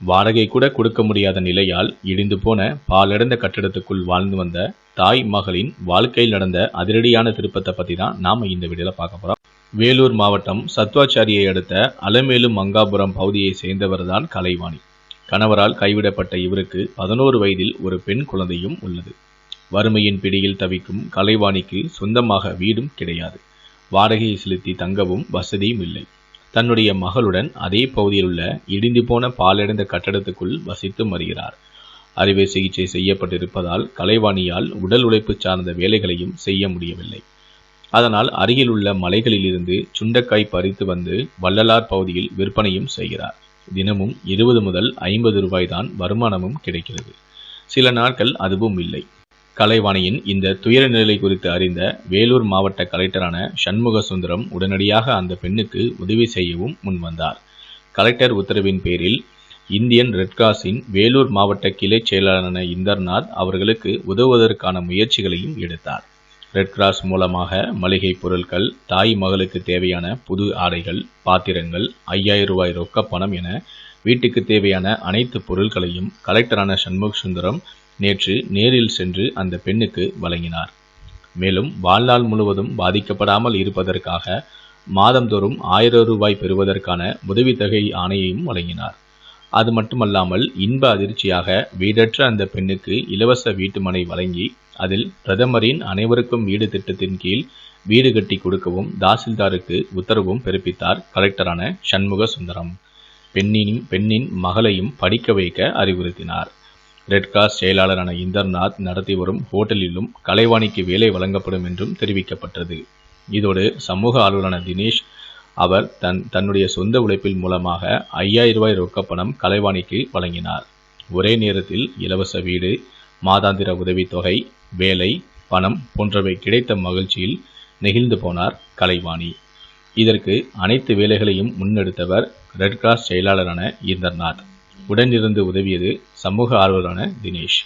வாடகை கூட கொடுக்க முடியாத நிலையால் இடிந்து போன பாலடைந்த கட்டிடத்துக்குள் வாழ்ந்து வந்த தாய் மகளின் வாழ்க்கையில் நடந்த அதிரடியான திருப்பத்தை பற்றி தான் நாம் இந்த வீடியோவில் பார்க்க போகிறோம் வேலூர் மாவட்டம் சத்வாச்சாரியை அடுத்த அலமேலு மங்காபுரம் பகுதியை சேர்ந்தவர் தான் கலைவாணி. கணவரால் கைவிடப்பட்ட இவருக்கு பதினோரு வயதில் ஒரு பெண் குழந்தையும் உள்ளது. வறுமையின் பிடியில் தவிக்கும் கலைவாணிக்கு சொந்தமாக வீடும் கிடையாது. வாடகையை செலுத்தி தங்கவும் வசதியும் இல்லை. தன்னுடைய மகளுடன் அதே பகுதியில் உள்ள இடிந்து போன பாலடைந்த கட்டடத்துக்குள் வசித்து வருகிறார் அறுவை சிகிச்சை செய்யப்பட்டிருப்பதால் கலைவாணியால் உடல் உழைப்பு சார்ந்த வேலைகளையும் செய்ய முடியவில்லை. அதனால் அருகில் உள்ள மலைகளிலிருந்து சுண்டக்காய் பறித்து வந்து வள்ளலார் பகுதியில் விற்பனையும் செய்கிறார். தினமும் இருபது முதல் ஐம்பது ரூபாய் தான் வருமானமும் கிடைக்கிறது. சில நாட்கள் அதுவும் இல்லை. கலைவாணியின் இந்த துயர நிலை குறித்து அறிந்த வேலூர் மாவட்ட கலெக்டரான சண்முக சுந்தரம் உடனடியாக அந்த பெண்ணுக்கு உதவி செய்யவும் முன்வந்தார் கலெக்டர் உத்தரவின் பேரில் இந்தியன் ரெட்கிராஸின் வேலூர் மாவட்ட கிளை செயலாளரான இந்தர்நாத் அவர்களுக்கு உதவுவதற்கான முயற்சிகளையும் எடுத்தார். ரெட் கிராஸ் மூலமாக மளிகை பொருட்கள் தாய் மகளுக்கு தேவையான புது ஆடைகள் பாத்திரங்கள் ஐயாயிரம் ரூபாய் ரொக்க பணம் என வீட்டுக்கு தேவையான அனைத்து பொருட்களையும் கலெக்டரான சண்முக சுந்தரம் நேற்று நேரில் சென்று அந்த பெண்ணுக்கு வழங்கினார். மேலும் வாழ்நாள் முழுவதும் பாதிக்கப்படாமல் இருப்பதற்காக மாதந்தோறும் ஆயிரம் ரூபாய் பெறுவதற்கான உதவித்தொகை ஆணையையும் வழங்கினார். அது மட்டுமல்லாமல் இன்ப அதிர்ச்சியாக வீடற்ற அந்த பெண்ணுக்கு இலவச வீட்டுமனை வழங்கி அதில் பிரதமரின் அனைவருக்கும் வீடு திட்டத்தின் கீழ் வீடு கட்டி கொடுக்கவும் தாசில்தாருக்கு உத்தரவும் பிறப்பித்தார் கலெக்டரான சண்முக சுந்தரம். பெண்ணின் பெண்ணின் மகளையும் படிக்க வைக்க அறிவுறுத்தினார். ரெட் கிராஸ் செயலாளரான இந்தர்நாத் நடத்தி வரும் ஹோட்டலிலும் கலைவாணிக்கு வேலை வழங்கப்படும் என்றும் தெரிவிக்கப்பட்டது. இதோடு சமூக ஆர்வலரான தினேஷ் அவர் தன் தன்னுடைய சொந்த உழைப்பில் மூலமாக ஐயாயிரம் ரூபாய் ரொக்கப்பணம் கலைவாணிக்கு வழங்கினார். ஒரே நேரத்தில் இலவச வீடு மாதாந்திர உதவித்தொகை வேலை பணம் போன்றவை கிடைத்த மகிழ்ச்சியில் நெகிழ்ந்து போனார் கலைவாணி. இதற்கு அனைத்து வேலைகளையும் முன்னெடுத்தவர் ரெட் கிராஸ் செயலாளரான இந்தர்நாத். உடனிருந்து உதவியது சமூக ஆர்வலரான தினேஷ்.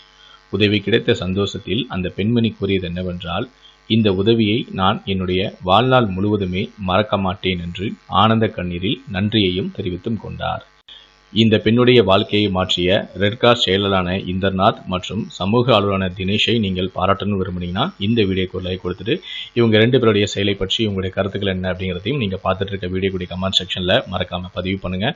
உதவி கிடைத்த சந்தோஷத்தில் அந்த பெண்மணி கூறியது என்னவென்றால் இந்த உதவியை நான் என்னுடைய வாழ்நாள் முழுவதுமே மறக்க மாட்டேன் என்று ஆனந்த கண்ணீரில் நன்றியையும் தெரிவித்தும் கொண்டார். இந்த பெண்ணுடைய வாழ்க்கையை மாற்றிய ரெட் செயலரான இந்தர்நாத் மற்றும் சமூக ஆளுநரான தினேஷை நீங்கள் பாராட்டணும் விரும்புனீங்கன்னா இந்த வீடியோக்கு லைக் கொடுத்துட்டு இவங்க ரெண்டு பேருடைய செயலை பற்றி உங்களுடைய கருத்துக்கள் என்ன அப்படிங்கிறதையும் நீங்கள் பார்த்துட்டு இருக்க வீடியோக்குடைய கமெண்ட் செக்ஷனில் மறக்காமல் பதிவு பண்ணுங்கள்